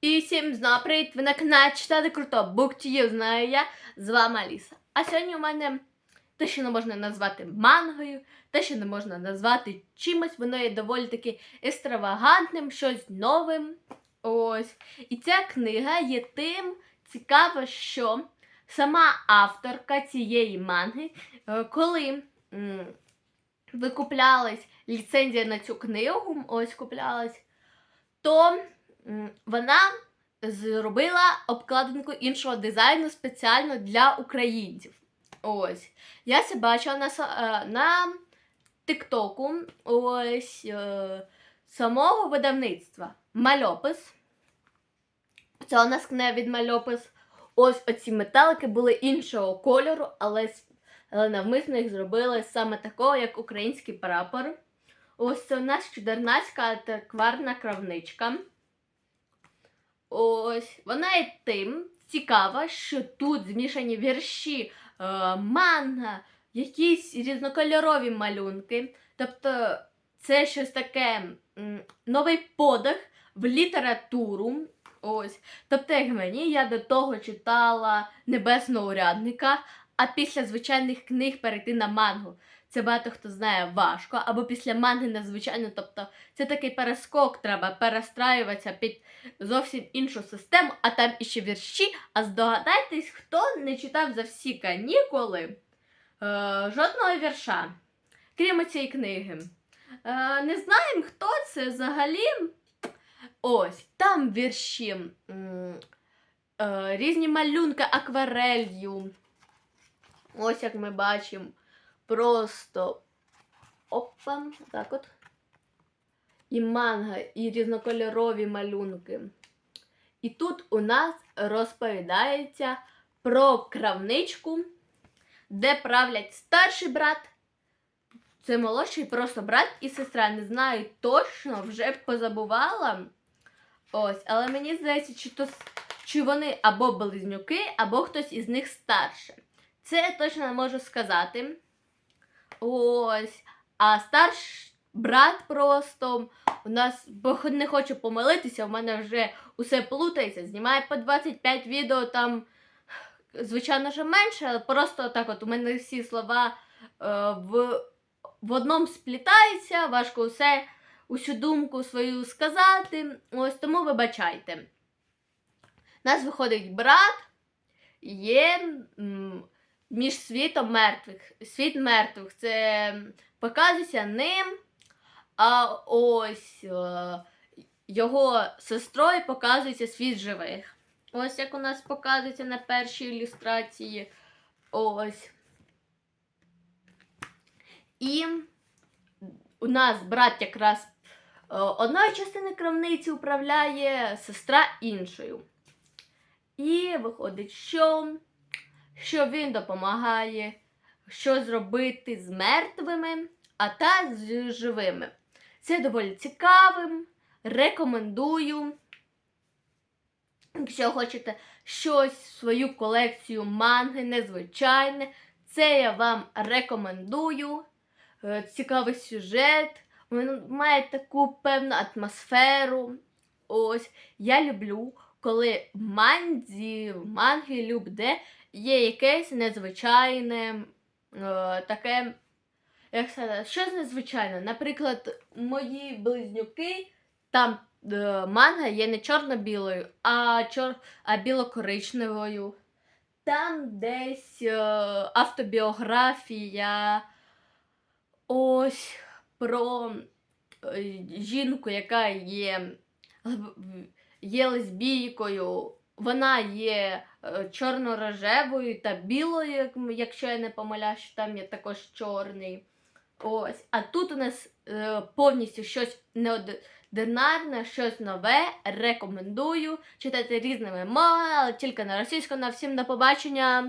І всім знову привіт! Ви на каналі читати круто. BookTube, знаю я, з вами Аліса. А сьогодні у мене те, що не можна назвати мангою, те, що не можна назвати чимось, воно є доволі таки екстравагантним, щось новим. Ось. І ця книга є тим цікава, що сама авторка цієї манги, е, коли викуплялась ліцензія на цю книгу, ось куплялась, то вона зробила обкладинку іншого дизайну спеціально для українців. Ось. Я це бачила на, е, на Тиктоку ось е, самого видавництва. Мальопис. Це у нас книга від мальопис. Ось оці металики були іншого кольору, але, але навмисно їх зробили саме такого, як український прапор. Ось це у нас чудернацька антикварна кравничка. Ось вона є тим цікава, що тут змішані вірші, е, манга, якісь різнокольорові малюнки. Тобто це щось таке новий подих в літературу. Ось. Тобто, як мені, я до того читала Небесного урядника, а після звичайних книг перейти на мангу. Це багато хто знає важко, або після манги надзвичайно. Тобто це такий перескок, треба перестраюватися під зовсім іншу систему, а там іще вірші. А здогадайтесь, хто не читав за всі канікули е, жодного вірша, крім цієї книги. Е, не знаємо, хто це взагалі. Ось, там вірші, е, різні малюнки акварелью. Ось як ми бачимо. Просто опа, так от. І манга, і різнокольорові малюнки. І тут у нас розповідається про кравничку, де правлять старший брат. Це молодший просто брат і сестра. Не знаю точно, вже позабувала. Ось, але мені здається, чи, то, чи вони або близнюки, або хтось із них старше. Це я точно не можу сказати. Ось. А старший брат просто у нас, не хочу помилитися, в мене вже усе плутається. Знімає по 25 відео там, звичайно ж, менше, але просто так от у мене всі слова е, в, в одному сплітаються, важко усе, усю думку свою сказати. Ось тому вибачайте. У нас виходить брат, є м, між світом мертвих. Світ мертвих це показується ним. А ось е, його сестрою показується світ живих. Ось як у нас показується на першій ілюстрації. Ось. І у нас брат якраз е, одної частини крамниці управляє, сестра іншою. І виходить, що, що він допомагає, що зробити з мертвими, а та з живими. Це доволі цікавим. Рекомендую. Якщо хочете щось в свою колекцію манги незвичайне, це я вам рекомендую. Е, Цікавий сюжет, він має таку певну атмосферу. Ось я люблю, коли в манзі, в мангі любде є якесь незвичайне, е, таке як сказати, щось незвичайне. Наприклад, мої близнюки, там е, манга є не чорно-білою, а, чор... а біло-коричневою. Там десь е, автобіографія ось про е, жінку, яка є, лесб- є лесбійкою. Вона є е, чорно-рожевою та білою, якщо я не помиляюсь, що там є також чорний. Ось. А тут у нас е, повністю щось неординарне, щось нове. Рекомендую читати різними мовами, але тільки на російську. На всім до побачення.